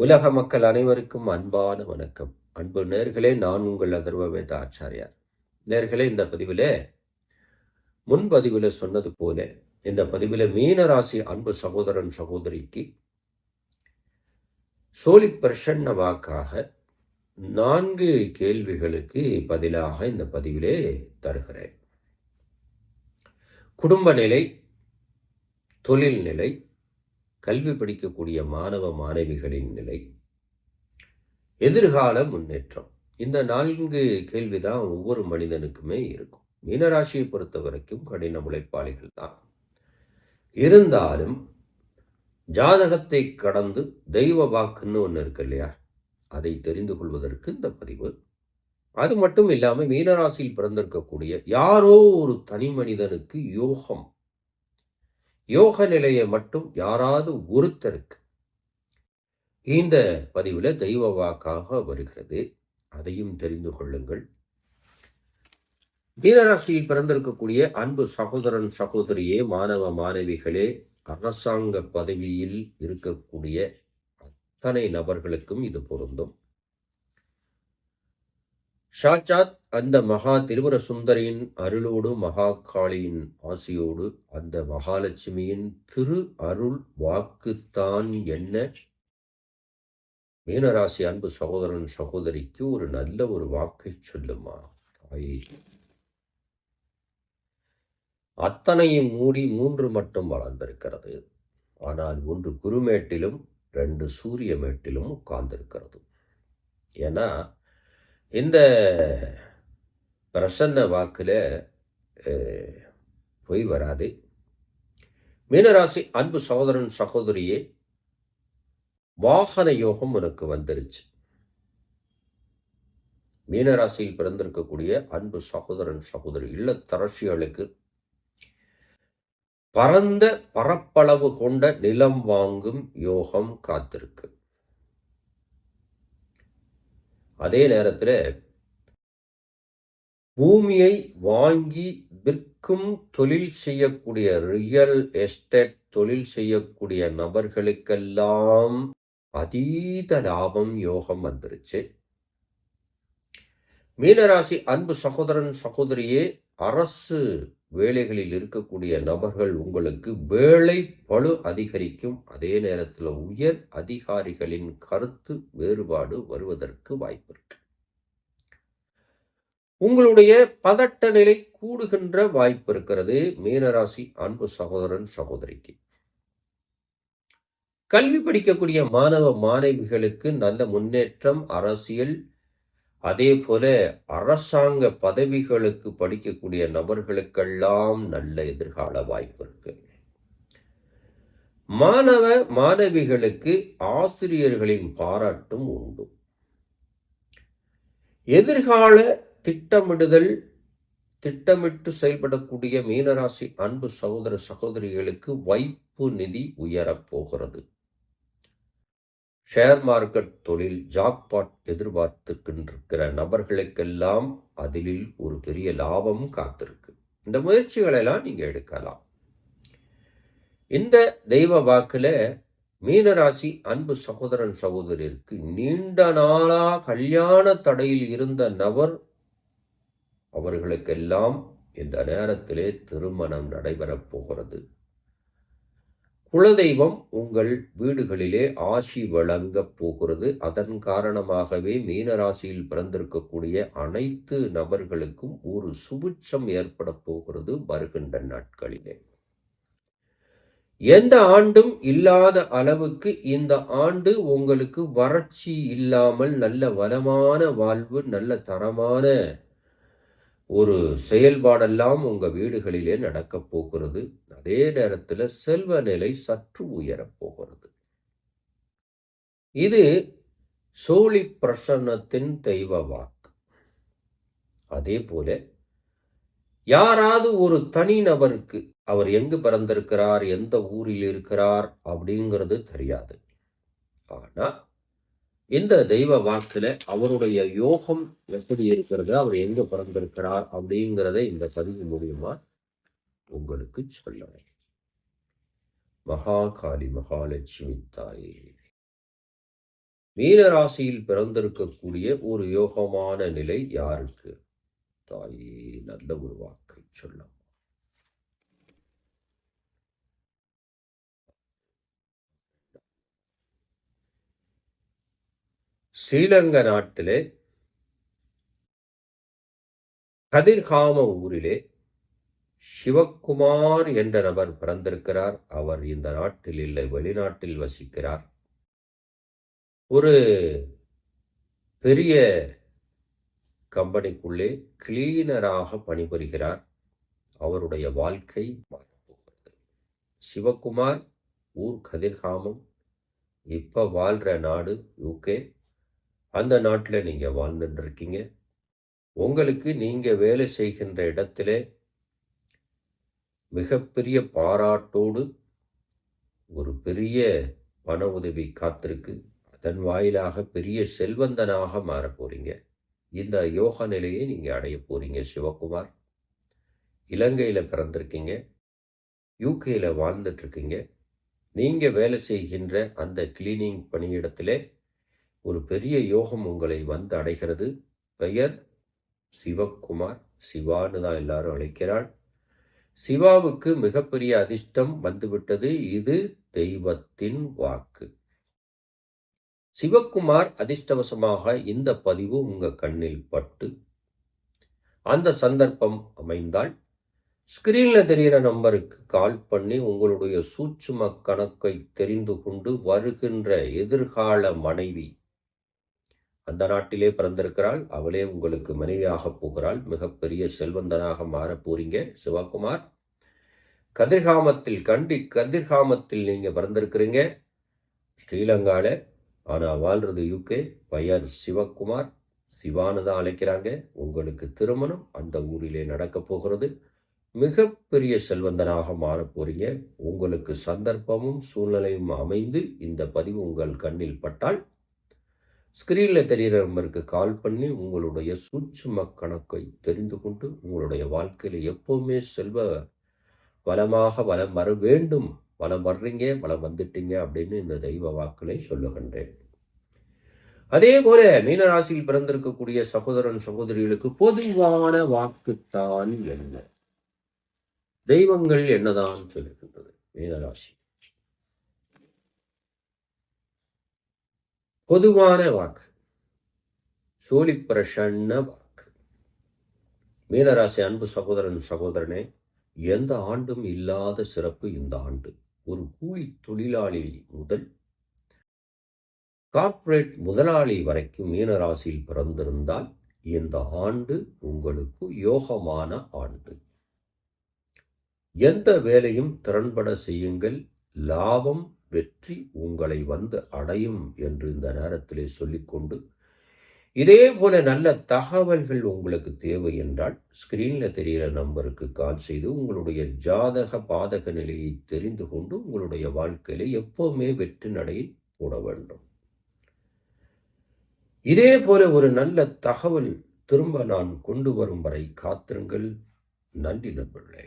உலக மக்கள் அனைவருக்கும் அன்பான வணக்கம். அன்பு நேர்களே நான் உங்கள் அதர்வவேத ஆச்சாரியார். நேர்களே இந்த பதிவில் முன்பதிவில் சொன்னது போல இந்த பதிவில் மீனராசி அன்பு சகோதரன் சகோதரிக்கு சோழி பிரசன்ன வாக்காக நான்கு கேள்விகளுக்கு பதிலாக இந்த பதிவிலே தருகிறேன். குடும்ப நிலை தொழில் நிலை கல்வி படிக்கக்கூடிய மாணவ மாணவிகளின் நிலை. எதிர்கால முன்னேற்றம். இந்த நான்கு கேள்விதான் ஒவ்வொரு மனிதனுக்குமே இருக்கும். மீனராசியை பொறுத்த வரைக்கும் கடின உழைப்பாளிகள் தான். இருந்தாலும் ஜாதகத்தை கடந்து தெய்வ வாக்குன்னு ஒன்று இருக்கு இல்லையா? அதை தெரிந்து கொள்வதற்கு இந்த பதிவு. அது மட்டும் இல்லாமல் மீனராசியில் பிறந்திருக்கக்கூடிய யாரோ ஒரு தனி மனிதனுக்கு யோகம் யோக நிலையை மட்டும் யாராவது ஒருத்தருக்கு. இந்த பதிவில் தெய்வ வாக்காக வருகிறது. அதையும் தெரிந்து கொள்ளுங்கள். மீனராசியில் பிறந்திருக்கக்கூடிய அன்பு சகோதரன் சகோதரியே மாணவ மாணவிகளே அரசாங்க பதவியில் இருக்கக்கூடிய அத்தனை நபர்களுக்கும் இது பொருந்தும். சாட்சாத் அந்த மகா திருவர சுந்தரியின் அருளோடு மகா காளியின் ஆசியோடு அந்த மகாலட்சுமியின் திரு அருள் வாக்குத்தான் என்ன? மீனராசி அன்பு சகோதரன் சகோதரிக்கு ஒரு நல்ல ஒரு வாக்கை சொல்லுமா அத்தனையும் மூடி மூன்று மட்டும் வளர்ந்திருக்கிறது. ஆனால் ஒன்று குருமேட்டிலும் ரெண்டு சூரிய மேட்டிலும் உட்கார்ந்திருக்கிறது. ஏன்னா இந்த பிரசன்ன வாக்கில் போய் வராது. மீனராசி அன்பு சகோதரன் சகோதரியே வாகன யோகம் உனக்கு வந்துருச்சு. மீனராசியில் பிறந்திருக்கக்கூடிய அன்பு சகோதரன் சகோதரி இல்லத்தரசிகளுக்கு பரந்த பரப்பளவு கொண்ட நிலம் வாங்கும் யோகம் காத்திருக்கு. அதே நேரத்தில் பூமியை வாங்கி விற்கும் தொழில் செய்யக்கூடிய ரியல் எஸ்டேட் தொழில் செய்யக்கூடிய நபர்களுக்கெல்லாம் அதீத லாபம் யோகம் வந்துருச்சு. மீனராசி அன்பு சகோதரன் சகோதரியே அரசு வேலைகளில் இருக்கக்கூடிய நபர்கள் உங்களுக்கு வேலை பழு அதிகரிக்கும். அதே நேரத்தில் உயர் அதிகாரிகளின் கருத்து வேறுபாடு வருவதற்கு வாய்ப்பு இருக்கு. உங்களுடைய பதட்ட நிலை கூடுகின்ற வாய்ப்பு இருக்கிறது. மீனராசி அன்பு சகோதரன் சகோதரிக்கு. கல்வி படிக்கக்கூடிய மாணவ மாணவிகளுக்கு நல்ல முன்னேற்றம் அரசியல் அதே போல அரசாங்க பதவிகளுக்கு படிக்கக்கூடிய நபர்களுக்கெல்லாம் நல்ல எதிர்கால வாய்ப்பு இருக்கு. மாணவ மாணவிகளுக்கு ஆசிரியர்களின் பாராட்டும் உண்டு. எதிர்கால திட்டமிடுதல் திட்டமிட்டு செயல்படக்கூடிய மீனராசி அன்பு சகோதர சகோதரிகளுக்கு வைப்பு நிதி உயரப்போகிறது ஷேர் மார்க்கெட் தொழில் ஜாக்பாட் எதிர்பார்த்துக்கின்றிருக்கிற நபர்களுக்கெல்லாம் அதிலில் ஒரு பெரிய லாபம் காத்திருக்கு. இந்த முயற்சிகளெல்லாம் நீங்கள் எடுக்கலாம். இந்த தெய்வ வாக்கில் மீனராசி அன்பு சகோதரன் சகோதரிற்கு நீண்ட நாளா கல்யாண தடையில் இருந்த நபர் அவர்களுக்கெல்லாம் இந்த நேரத்திலே திருமணம் நடைபெறப் போகிறது. குலதெய்வம் உங்கள் வீடுகளிலே ஆசி வழங்கப் போகிறது. அதன் காரணமாகவே மீனராசியில் பிறந்திருக்கக்கூடிய அனைத்து நபர்களுக்கும் ஒரு சுபிட்சம் ஏற்பட போகிறது வருகின்ற நாட்களிலே. எந்த ஆண்டும் இல்லாத அளவுக்கு இந்த ஆண்டு உங்களுக்கு வறட்சி இல்லாமல் நல்ல வளமான வாழ்வு நல்ல தரமான ஒரு செயல்பாடெல்லாம் உங்கள் வீடுகளிலே நடக்கப் போகிறது. அதே நேரத்தில் செல்வ நிலை சற்று உயரப்போகிறது இது சோழி பிரசன்னத்தின் தெய்வ வாக்கு. அதே போல யாராவது ஒரு தனி நபருக்கு அவர் எங்கு பிறந்திருக்கிறார் எந்த ஊரில் இருக்கிறார் அப்படிங்கிறது தெரியாது. ஆனால் இந்த தெய்வ வாக்குல அவருடைய யோகம் எப்படி இருக்கிறது? அவர் எங்க பிறந்திருக்கிறார் அப்படிங்கிறத இந்த பதிவு மூலியமா உங்களுக்கு சொல்லணும் மகாகாளி மகாலட்சுமி தாயே. மீன ராசியில் பிறந்திருக்கக்கூடிய ஒரு யோகமான நிலை யாருக்கு? தாயே நல்ல ஒரு வாக்கை சொல்லும் ஸ்ரீலங்க நாட்டிலே கதிர்காம ஊரிலே சிவக்குமார் என்ற நபர் பிறந்திருக்கிறார். அவர் இந்த நாட்டில் இல்லை வெளிநாட்டில் வசிக்கிறார். ஒரு பெரிய கம்பெனிக்குள்ளே கிளீனராக பணிபுரிகிறார். அவருடைய வாழ்க்கை மாறப்போகிறது சிவகுமார் ஊர் கதிர்காமம் இப்போ வாழ்கிற நாடு யூகே அந்த நாட்டில் நீங்கள் வாழ்ந்துட்டு இருக்கீங்க உங்களுக்கு நீங்கள் வேலை செய்கின்ற இடத்திலே மிகப்பெரிய பாராட்டோடு ஒரு பெரிய பண உதவி காத்திருக்கு. அதன் வாயிலாக பெரிய செல்வந்தனாக மாறப் போகிறீங்க இந்த யோக நிலையை நீங்கள் அடைய போறீங்க சிவகுமார். இலங்கையில் பிறந்திருக்கீங்க. யூகேயில் வாழ்ந்துட்டுருக்கீங்க. நீங்கள் வேலை செய்கின்ற அந்த கிளீனிங் பணியிடத்திலே ஒரு பெரிய யோகம் உங்களை வந்து அடைகிறது. பெயர் சிவக்குமார் சிவான்னு தான் எல்லாரும் அழைக்கிறாள். சிவாவுக்கு மிகப்பெரிய அதிர்ஷ்டம் வந்துவிட்டது. இது தெய்வத்தின் வாக்கு. சிவக்குமார் அதிர்ஷ்டவசமாக இந்த பதிவு உங்க கண்ணில் பட்டு அந்த சந்தர்ப்பம் அமைந்தால் ஸ்கிரீனில் தெரிகிற நம்பருக்கு கால் பண்ணி உங்களுடைய சூட்சும கணக்கை தெரிந்து கொண்டு வருகின்ற எதிர்கால மனைவி அந்த நாட்டிலே பிறந்திருக்கிறாள். அவளே உங்களுக்கு மனைவியாக போகிறாள். மிகப்பெரிய செல்வந்தனாக மாறப் போறீங்க சிவகுமார். கதிர்காமத்தில் கண்டி கதிர்காமத்தில் நீங்கள் பிறந்திருக்கிறீங்க ஸ்ரீலங்காவில் ஆனால் வாழ்றது யூகே பையன் சிவகுமார். சிவானு தான் அழைக்கிறாங்க. உங்களுக்கு திருமணம் அந்த ஊரிலே நடக்கப் போகிறது. மிகப்பெரிய செல்வந்தனாக மாற போறீங்க. உங்களுக்கு சந்தர்ப்பமும் சூழ்நிலையும் அமைந்து இந்த பதிவு உங்கள் கண்ணில் பட்டால் ஸ்க்ரீனில் தெரிகிற நம்பருக்கு கால் பண்ணி உங்களுடைய சூட்சும கணக்கை தெரிந்து கொண்டு உங்களுடைய வாழ்க்கையில் எப்போவுமே செல்வ வளமாக வளம் வர வேண்டும். வளம் வர்றீங்க வளம் வந்துட்டீங்க அப்படின்னு இந்த தெய்வ வாக்களை சொல்லுகின்றேன். அதே போல மீனராசியில் பிறந்திருக்கக்கூடிய சகோதரன் சகோதரிகளுக்கு பொதுவான வாக்குத்தான் என்ன? தெய்வங்கள் என்னதான் சொல்லுகின்றது? மீனராசி. பொதுவான வாக்கு. சோழி பிரசன்ன வாக்கு. மீனராசி அன்பு சகோதரன் சகோதரனே எந்த ஆண்டும் இல்லாத சிறப்பு இந்த ஆண்டு. ஒரு கூலி தொழிலாளி முதல் கார்ப்பரேட் முதலாளி வரைக்கும் மீனராசியில் பிறந்திருந்தால் இந்த ஆண்டு உங்களுக்கு யோகமான ஆண்டு. எந்த வேலையும் திறன்பட செய்யுங்கள். லாபம் வெற்றி உங்களை வந்து அடையும் என்று இந்த நேரத்திலே சொல்லிக்கொண்டு இதே போல நல்ல தகவல்கள் உங்களுக்கு தேவை என்றால் ஸ்கிரீனில் தெரிகிற நம்பருக்கு கால் செய்து உங்களுடைய ஜாதக பாதக நிலையை தெரிந்து கொண்டு உங்களுடைய வாழ்க்கையில எப்போவுமே வெற்றி நடையில் போட வேண்டும். இதே போல ஒரு நல்ல தகவல் திரும்ப நான் கொண்டு வரும் வரை காத்திருங்கள். நன்றி நண்பர்களே.